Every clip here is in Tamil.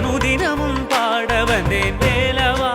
அனுதினமும் பாட வந்தேன் வேலவா?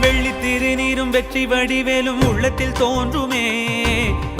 வெள்ளி திருநீரும் வெற்றி வடிவேலும் உள்ளத்தில் தோன்றுமே.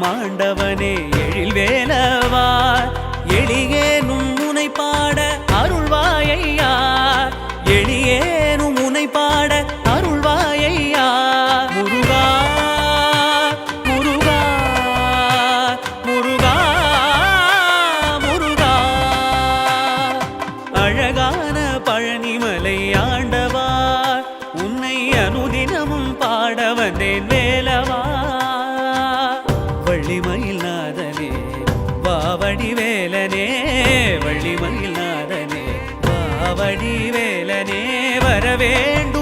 மாண்டவனே எழில் வேலவா எளியேனும் முனை பாட அருள்வாயையா? எளியேனும் முனை பாட அருள்வாயையா? முருகா முருகா முருகா முருகா. அழகான பழனிமலை ஆண்டவா உன்னை அனுதினமும் பாட வந்தேன் உடனே வரவேண்டும்.